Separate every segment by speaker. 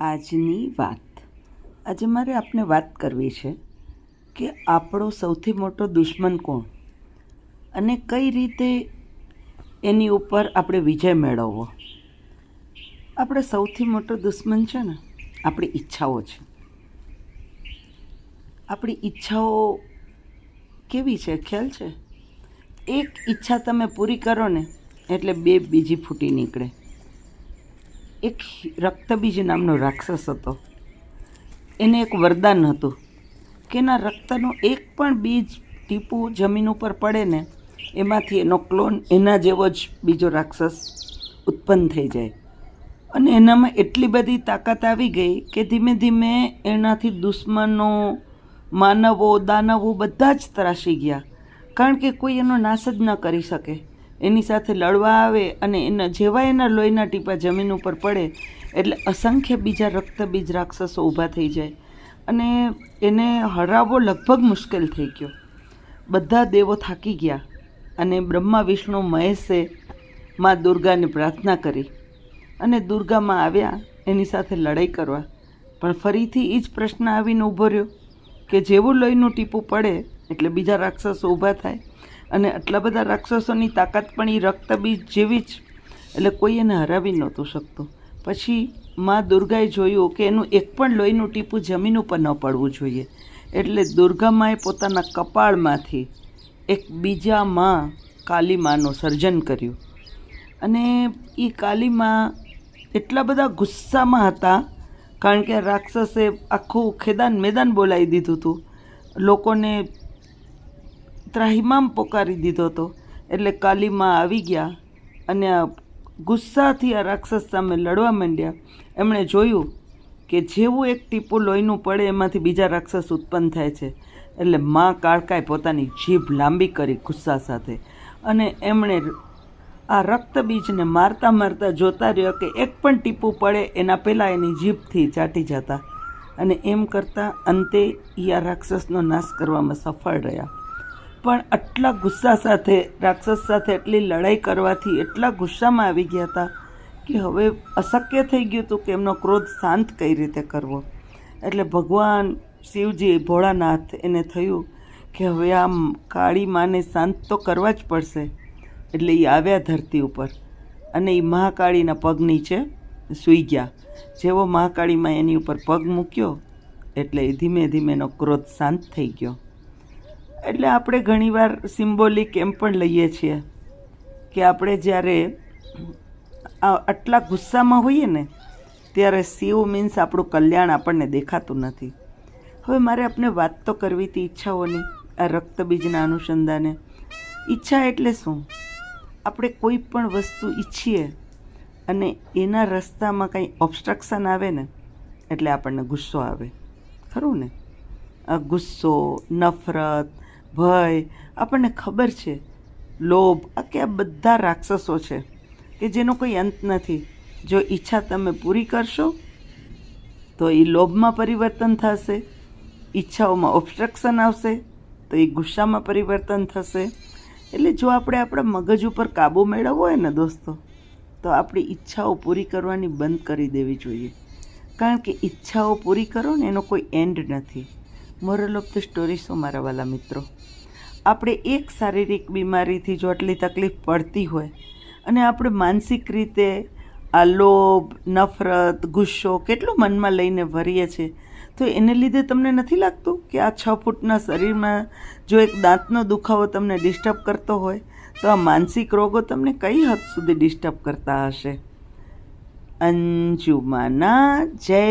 Speaker 1: આજની વાત. આજે મારે આપને વાત કરવી છે કે આપણો સૌથી મોટો દુશ્મન કોણ અને કઈ રીતે એની ઉપર આપણે વિજય મેળવવો. આપણે સૌથી મોટો દુશ્મન છે ને, આપણી ઈચ્છાઓ છે. આપણી ઈચ્છાઓ કેવી છે, ખ્યાલ છે? એક ઈચ્છા તમે પૂરી કરો ને, એટલે બે બીજી ફૂટી નીકળે. એક રક્તબીજ નામનો રાક્ષસ હતો. એને એક વરદાન હતું કે એના રક્તનું એક પણ બીજ ટીપું જમીન ઉપર પડે ને, એમાંથી એનો ક્લોન એના જેવો જ બીજો રાક્ષસ ઉત્પન્ન થઈ જાય. અને એનામાં એટલી બધી તાકાત આવી ગઈ કે ધીમે ધીમે એનાથી દુશ્મનો, માનવો, દાનવો બધા જ ત્રાસી ગયા. કારણ કે કોઈ એનો નાશ જ ન કરી શકે. એની સાથે લડવા આવે અને એના જેવા એના લોહીના ટીપા જમીન ઉપર પડે એટલે અસંખ્ય બીજા રક્તબીજ રાક્ષસો ઊભા થઈ જાય. અને એને હરાવવો લગભગ મુશ્કેલ થઈ ગયો. બધા દેવો થાકી ગયા અને બ્રહ્મા, વિષ્ણુ, મહેશે મા દુર્ગાને પ્રાર્થના કરી અને દુર્ગામાં આવ્યા એની સાથે લડાઈ કરવા. પણ ફરીથી એ જ પ્રશ્ન આવીને ઊભો રહ્યો કે જેવું લોહીનું ટીપું પડે એટલે બીજા રાક્ષસો ઊભા થાય અને આટલા બધા રાક્ષસોની તાકાત પણ એ રક્તબીજ જેવી જ. એટલે કોઈ એને હરાવી નહોતું શકતું. પછી મા દુર્ગાએ જોયું કે એનું એક પણ લોહીનું ટીપું જમીન ઉપર ન પડવું જોઈએ. એટલે દુર્ગામાએ પોતાના કપાળમાંથી એક બીજા માં કાલી માનું સર્જન કર્યું. અને એ કાલી માં એટલા બધા ગુસ્સામાં હતા, કારણ કે રાક્ષસે આખું ખેદાન મેદાન બોલાવી દીધું હતું. લોકોને ત્રાહિમામ પોકારી દીધો હતો. એટલે કાલીમાં આવી ગયા અને ગુસ્સાથી આ રાક્ષસ સામે લડવા માંડ્યા. એમણે જોયું કે જેવું એક ટીપું લોહીનું પડે એમાંથી બીજા રાક્ષસ ઉત્પન્ન થાય છે. એટલે મા કાળકાએ પોતાની જીભ લાંબી કરી ગુસ્સા સાથે અને એમણે આ રક્તબીજને મારતા મારતા જોતા રહ્યો કે એક પણ ટીપું પડે એના પહેલાં એની જીભથી ચાટી જતા. અને એમ કરતાં અંતે એ આ રાક્ષસનો નાશ કરવામાં સફળ રહ્યા. પણ આટલા ગુસ્સા સાથે, રાક્ષસ સાથે એટલી લડાઈ કરવાથી એટલા ગુસ્સામાં આવી ગયા હતા કે હવે અશક્ય થઈ ગયું હતું કે એમનો ક્રોધ શાંત કઈ રીતે કરવો. એટલે ભગવાન શિવજી ભોળાનાથ એને થયું કે હવે આમ કાળી માને શાંત તો કરવા જ પડશે. એટલે એ આવ્યા ધરતી ઉપર અને એ મહાકાળીના પગ નીચે સૂઈ ગયા. જેવો મહાકાળીમાં એની ઉપર પગ મૂક્યો, એટલે ધીમે ધીમે એનો ક્રોધ શાંત થઈ ગયો. એટલે આપણે ઘણીવાર સિમ્બોલિક એમ પણ લઈએ છીએ કે આપણે જ્યારે આટલા ગુસ્સામાં હોઈએ ને, ત્યારે શિવ મીન્સ આપણું કલ્યાણ આપણને દેખાતું નથી. હવે મારે આપણે વાત તો કરવી હતી ઈચ્છાઓની, આ રક્તબીજના અનુસંધાને. ઈચ્છા એટલે શું? આપણે કોઈ પણ વસ્તુ ઈચ્છીએ અને એના રસ્તામાં કંઈ ઓબ્સ્ટ્રક્શન આવે ને, એટલે આપણને ગુસ્સો આવે. ખરું ને? ગુસ્સો, નફરત ભય, આપણને ખબર છે. લોભ, આ કે આ બધા રાક્ષસો છે કે જેનો કોઈ અંત નથી. જો ઈચ્છા તમે પૂરી કરશો, તો એ લોભમાં પરિવર્તન થશે, ઈચ્છાઓમાં ઓબ્સ્ટ્રક્શન આવશે, તો એ ગુસ્સામાં પરિવર્તન થશે. એટલે જો આપણે આપણા મગજ ઉપર કાબુ મેળવવો હોય ને દોસ્તો, તો આપણી ઈચ્છાઓ પૂરી કરવાની બંધ કરી દેવી જોઈએ. કારણ કે ઈચ્છાઓ પૂરી કરો ને એનો કોઈ એન્ડ નથી. મોરલ ઓફ ધ સ્ટોરી શું મારા વાલા મિત્રો. આપણે એક શારીરિક બીમારીથી જો આટલી તકલીફ પડતી હોય અને આપણે માનસિક રીતે આ લોભ, નફરત, ગુસ્સો કેટલું મનમાં લઈને ભરીએ છીએ, તો એને લીધે તમને નથી લાગતું કે આ છ ફૂટના શરીરમાં જો એક દાંતનો દુખાવો તમને ડિસ્ટર્બ કરતો હોય, તો આ માનસિક રોગો તમને કઈ હદ સુધી ડિસ્ટર્બ કરતા હશે? અંજુમાના જય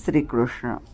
Speaker 1: શ્રી કૃષ્ણ.